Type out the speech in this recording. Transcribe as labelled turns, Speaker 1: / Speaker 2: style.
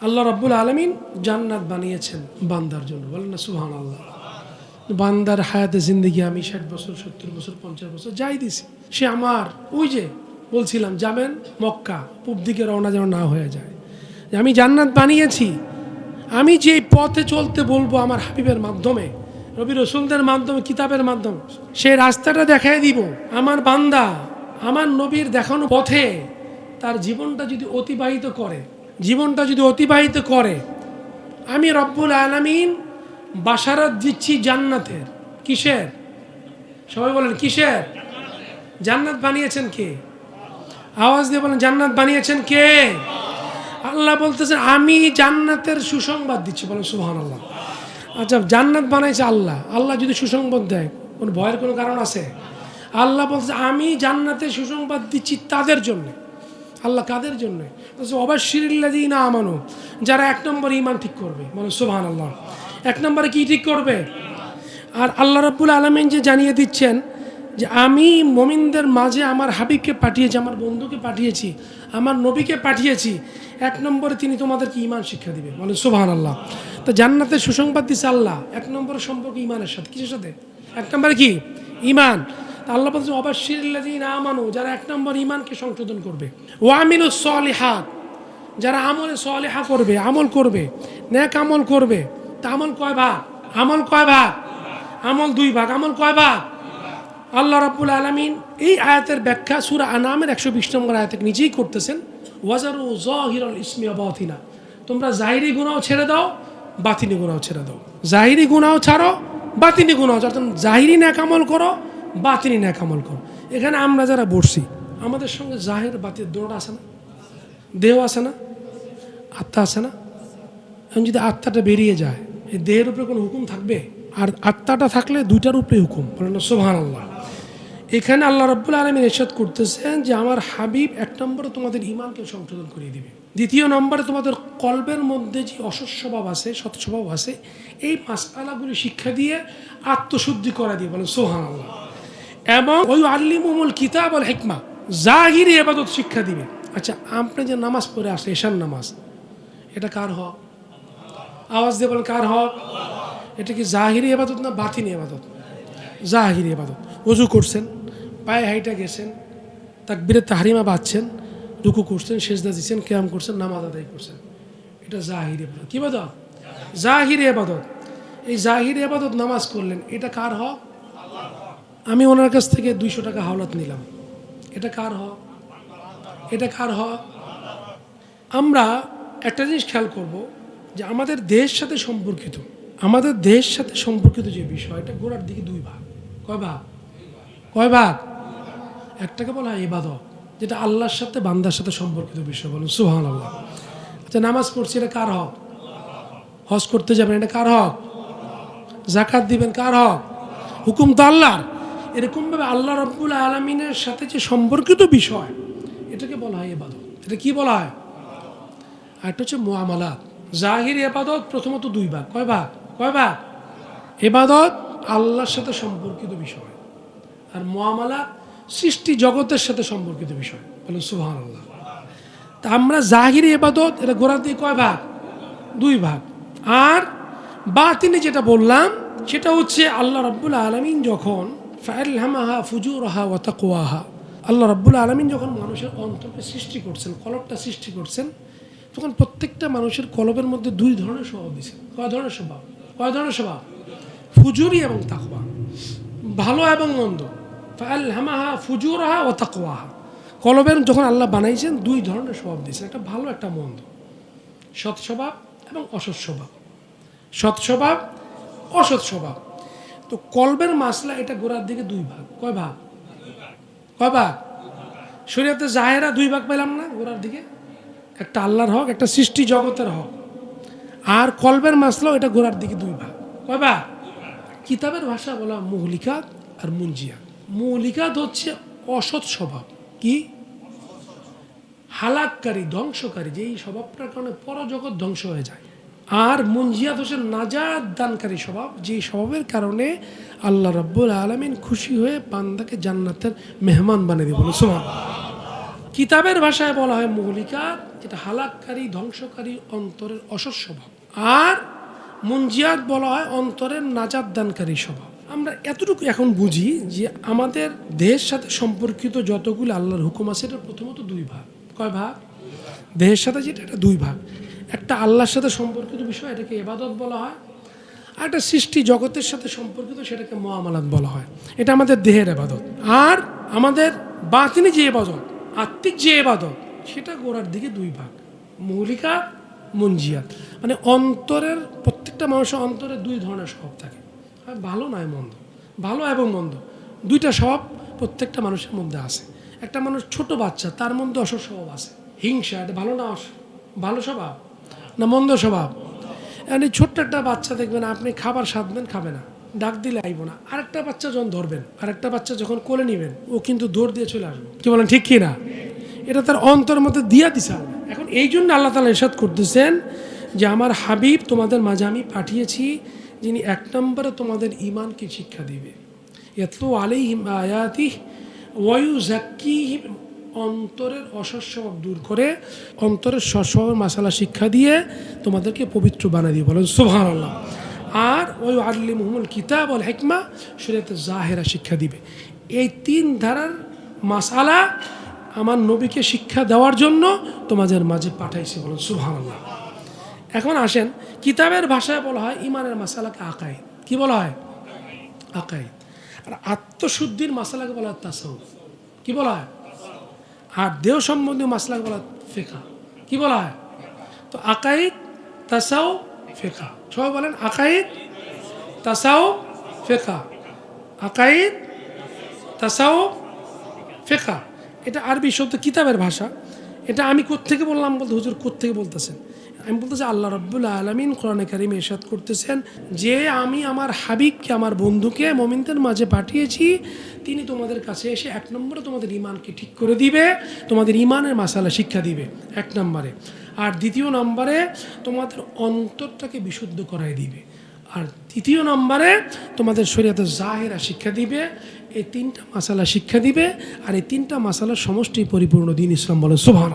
Speaker 1: আল্লাহ রাব্বুল আলমিন জান্নাত বানিয়েছেন বান্দার জন্য। বলেন না সুহান আল্লাহ বান্দার হায়াতে জিন্দিগি আমি ষাট বছর, সত্তর বছর, পঞ্চাশ বছর যাই দিছি। সে আমার, ওই যে বলছিলাম, যাবেন মক্কা, পূব দিকে রওনা যেন না হয়ে যায়। আমি জান্নাত বানিয়েছি। আমি যে পথে চলতে বলব আমার হাবিবের মাধ্যমে রবি রসুলদের মাধ্যমে, কিতাবের মাধ্যমে সেই রাস্তাটা দেখাই দিব। আমার বান্দা, আমার নবীর দেখানো পথে তার জীবনটা যদি অতিবাহিত করে জীবনটা যদি অতিবাহিত করে, আমি রব্বুল আলমিন বাসারাত দিচ্ছি জান্নাতের। কিসের? সবাই বলেন, কিসের? জান্নাত বানিয়েছেন কে? আওয়াজ দিয়ে বলেন, জান্নাত বানিয়েছেন কে? আল্লাহ বলতেছেন, আমি জান্নাতের সুসংবাদ দিচ্ছি। বলেন সুহান আল্লাহ আচ্ছা জান্নাত বানাইছে আল্লাহ। আল্লাহ যদি সুসংবাদ দেয়, কোনো ভয়ের কোনো কারণ আছে? আল্লাহ বলছে আমি জান্নাতের সুসংবাদ দিচ্ছি তাদের জন্য। আল্লাহ কাদের জন্য? অবশ্যই না আমানো, যারা এক নম্বর ইমান ঠিক করবে। মানে সুবহান আল্লাহ এক নম্বরে কি ঠিক করবে? আর আল্লাহ রাব্বুল আলমিন যে জানিয়ে দিচ্ছেন যে আমি মমিনদের মাঝে আমার হাবিবকে পাঠিয়েছি, আমার বন্ধুকে পাঠিয়েছি, আমার নবীকে পাঠিয়েছি, এক নম্বরে তিনি তোমাদেরকে ইমান শিক্ষা দিবে। মানে সুবহান আল্লাহ তো জান্নাতের সুসংবাদ দিচ্ছে আল্লাহ, এক নম্বরের সম্পর্ক ইমানের সাথে। কিসের সাথে? এক নম্বরে কি? ইমান আল্লাহ বলছে অবশ্যই না আমানো যারা এক নম্বর ইমানকে সংশোধন করবে। ও আমিনু যারা আমলে সলেহা করবে, আমল করবে ন্যাক আমল করবে, তা আমল কয় ভাগ? আমল কয় ভাগ? আমল দুই ভাগ। আমল কয় ভাগ? আল্লাহ রাব্বুল আলমিন এই আয়াতের ব্যাখ্যা সুরা আনামের একশো বিশ নম্বর আয়াতে নিজেই করতেছেন, ওয়াজারু জহিরল ইসমিয়া বাতিনা তোমরা জাহিরি গুণাও ছেড়ে দাও, বাতিনি গুণাও ছেড়ে দাও জাহিরি গুণাও ছাড়ো, বাতিনি গুণাও ছাড়ো জাহিরি ন্যাক আমল করো বাতিনি ন্যাক আমল করো। এখানে আমরা যারা বসছি, আমাদের সঙ্গে জাহের বাতির দৌড় আছে না? দেহ আছে না? আত্মা আছে না? এখন যদি আত্মাটা বেরিয়ে যায়, এই দেহের উপরে কোনো হুকুম থাকবে? আর আত্মাটা থাকলে দুইটার উপরে হুকুম। বলেন না সোহান আল্লাহ এখানে আল্লাহ রব্বুল আলমী নিষেধ করতেছেন যে, আমার হাবিব এক নম্বরে তোমাদের ইমানকে সংশোধন করিয়ে দিবে। দ্বিতীয় নম্বরে তোমাদের কল্পের মধ্যে যে অসৎ স্বভাব আছে, সৎ স্বভাব আছে, এই মাসালাগুলি শিক্ষা দিয়ে আত্মশুদ্ধি করা দিয়ে বলেন সোহান আল্লাহ এবং ওই আল্লিমুল কিতাব আল হেকমা জাহিরি এবাদত শিক্ষা দিবে। আচ্ছা আপনি যে নামাজ পড়ে আসলে, এশার নামাজ, এটা কার হক? আওয়াজ দিয়ে বলেন, কার হক? এটা কি জাহিরি এবাদত না বাতিনি এবাদত জাহিরি এবাদত উজু করছেন, পায়ে হাইটা গেছেন, তাকবিরে তাহারিমা বাঁধছেন রুকু করছেন, সেজদা দিচ্ছেন ক্যাম করছেন, নামাজ আদায় করছেন। এটা জাহিরি এবাদত কি বাদত? জাহিরি এবাদত এই জাহির এবাদত নামাজ করলেন, এটা কার হক? আমি ওনার কাছ থেকে দুইশো টাকা হাওলাত নিলাম। এটা কার হক এটা কার হক আমরা একটা জিনিস খেয়াল করব যে আমাদের দেশ সাথে সম্পর্কিত, আমাদের দেশ সাথে সম্পর্কিত যে বিষয় এটা গোড়ার দিকে দুই ভাগ। কয় ভাগ? কয় ভাগ? একটাকে বলা হয় এবাদত যেটা আল্লাহর সাথে বান্দার সাথে সম্পর্কিত বিষয় বলুন সুহান আল্লাহ আচ্ছা নামাজ পড়ছি, এটা কার হক? হজ করতে যাবেন, এটা কার হক? জাকাত দিবেন, কার হক? হুকুম তো আল্লাহর। এরকমভাবে আল্লাহ রব্বুল আলমিনের সাথে যে সম্পর্কিত বিষয়, এটাকে বলা হয় এবাদত এটা কি বলা হয়? আর একটা হচ্ছে মোয়ামালাত জাহির এবাদত প্রথমত দুই ভাগ। কয় ভাগ? কয় ভাগ? এবাদত আল্লাহর সাথে সম্পর্কিত বিষয় আর মোয়ামালাত সৃষ্টি জগতের সাথে সম্পর্কিত বিষয়। বলেন সুহান আল্লাহ তা আমরা জাহিরি এবাদত এটা গোড়ার দিয়ে কয় ভাগ? দুই ভাগ। আর বা তিনি যেটা বললাম, সেটা হচ্ছে আল্লাহ রব্বুল আলমিন যখন ফাইলহামাহা ফুজুরহা ওয়াতাকোয়াহা আল্লাহ রব্বুল আলমিন যখন মানুষের অন্তরকে সৃষ্টি করছেন, কলবটা সৃষ্টি করছেন, তখন প্রত্যেকটা মানুষের কলবের মধ্যে দুই ধরনের স্বভাব দিয়েছেন। কয় ধরনের স্বভাব? কয় ধরনের স্বভাব? ফুজুরি এবং তাকওয়া। ভালো এবং মন্দ। ফাইলহামাহা ফুজুরহা ও তাকওয়াহা। কলবের যখন আল্লাহ বানাইছেন, দুই ধরনের স্বভাব দিয়েছেন। একটা ভালো, একটা মন্দ। সৎ স্বভাব এবং অসৎ স্বভাব। সৎ স্বভাব, অসৎ স্বভাব। তো কলবের মাসলা এটা গোড়ার দিকে দুই ভাগ। কয় ভাগ? কয় ভাগ? শরীয়তে জাহেরা দুই ভাগ পেলাম না গোড়ার দিকে। একটা আল্লাহর হক, একটা সৃষ্টি জগতের হক। আর কলবের মাসলাও এটা গোড়ার দিকে দুই ভাগ। কয় ভাগ? কিতাবের ভাষা বলা মৌলিকাত আর মুঞ্জিয়া মৌলিকাত হচ্ছে অসৎ স্বভাব। কি? হালাককারী, ধ্বংসকারী যে এই স্বভাবটার কারণে পরজগৎ ধ্বংস হয়ে যায়। আর মুঞ্জিয়াত হোসেন নাজাদ দানকারী স্বভাব যে স্বভাবের কারণে আল্লাহ রব্বুল আলমিন খুশি হয়ে বান্দাকে জান্নাতের মেহমান বানিয়ে দিয়ে বলে কিতাবের ভাষায় বলা হয় মৌলিকার যেটা হালাককারী, ধ্বংসকারী, অন্তরের অসৎ স্বভাব। আর মুঞ্জিয়াত বলা হয় অন্তরের নাজাদ দানকারী স্বভাব। আমরা এতটুকু এখন বুঝি যে আমাদের দেহের সাথে সম্পর্কিত যতগুলো আল্লাহর হুকুম আছে, এটা প্রথমত দুই ভাগ। কয় ভাগ? দেহের সাথে যেটা, এটা দুই ভাগ। একটা আল্লাহর সাথে সম্পর্কিত বিষয়, এটাকে এবাদত বলা হয়। আর একটা সৃষ্টি জগতের সাথে সম্পর্কিত সেটাকে মহামালাত বলা হয়। এটা আমাদের দেহের এবাদত আর আমাদের বাতিনি যে এবাদত আত্মিক যে এবাদত সেটা গোড়ার দিকে দুই ভাগ। মৌলিকা, মঞ্জিয়াত। মানে অন্তরের প্রত্যেকটা মানুষের অন্তরে দুই ধরনের স্বভাব থাকে। ভালো নয় মন্দ। ভালো এবং মন্দ। দুইটা স্বভাব প্রত্যেকটা মানুষের মধ্যে আছে। একটা মানুষ ছোট বাচ্চা, তার মধ্যে অসৎ স্বভাব আছে। হিংসা, এটা ভালো না অস- ভালো স্বভাব? না, মন্দ স্বভাব। মানে ছোট্ট একটা বাচ্চা দেখবেন, আপনি খাবার সাধবেন, খাবে না। ডাক দিলে আইব না। আরেকটা বাচ্চা যখন ধরবেন, আরেকটা বাচ্চা যখন কোলে নেবেন, ও কিন্তু দৌড় দিয়ে চলে আসবে। কি বলেন, ঠিক কি না? এটা তার অন্তর মধ্যে দিয়া দিছে এখন এই জন্য আল্লাহ তালা ইরশাদ করতেছেন যে, আমার হাবিব তোমাদের মাঝে আমি পাঠিয়েছি, যিনি এক নম্বরে তোমাদের ইমানকে শিক্ষা দিবে। এত আলাইহিম আয়াতি ওয়ু জাক্কিহিম অন্তরের অসস্বভাব দূর করে অন্তরের সস্বভাবের মাসালা শিক্ষা দিয়ে তোমাদেরকে পবিত্র বানিয়ে দিয়ে বলেন সোহান আল্লাহ আর ওই আল্লি মোহাম্মদ কিতাব আল হেকমা, শরীয়তে জাহেরা শিক্ষা দিবে। এই তিন ধারার মাসালা আমার নবীকে শিক্ষা দেওয়ার জন্য তোমাদের মাঝে পাঠাইছি বলেন সুহান আল্লাহ এখন আসেন, কিতাবের ভাষায় বলা হয় ইমানের মাসালাকে আকায় কি বলা হয়? আকায় আর আত্মশুদ্ধির মাসালাকে বলা হয় তাসাউফ। কি বলা হয়? আর দেহ সম্বন্ধীয় মাসলাকে বলা ফেঁকা। ফেকা কি বলা হয়? তো আকাইদ তাসাও ফেকা। সবাই বলেন আকাইদ তাসাও ফেকা। আকাইদ তাসাও ফেকা। এটা আরবি শব্দ কিতাবের ভাষা। এটা আমি কোত্থেকে বললাম বলতে হুজুর কোত্থেকে বলতেছেন? আমি বলতেছি আল্লাহ রব্বুল আলমিন কোরআনে কারিম এরশাদ করতেছেন, যে আমি আমার হাবিবকে, আমার বন্ধুকে মমিনদের মাঝে পাঠিয়েছি, তিনি তোমাদের কাছে এসে এক নম্বরে তোমাদের ইমানকে ঠিক করে দিবে, তোমাদের ইমানের মাসালা শিক্ষা দিবে, এক নম্বরে। আর দ্বিতীয় নম্বরে তোমাদের অন্তরটাকে বিশুদ্ধ করাই দিবে। আর তৃতীয় নম্বরে তোমাদের শরীয়তে জাহেরা শিক্ষা দিবে, এই তিনটা মাসালা শিক্ষা দিবে, আর এই তিনটা মাসালার সমষ্টি পরিপূর্ণ দিন ইসলাম বলে সুভান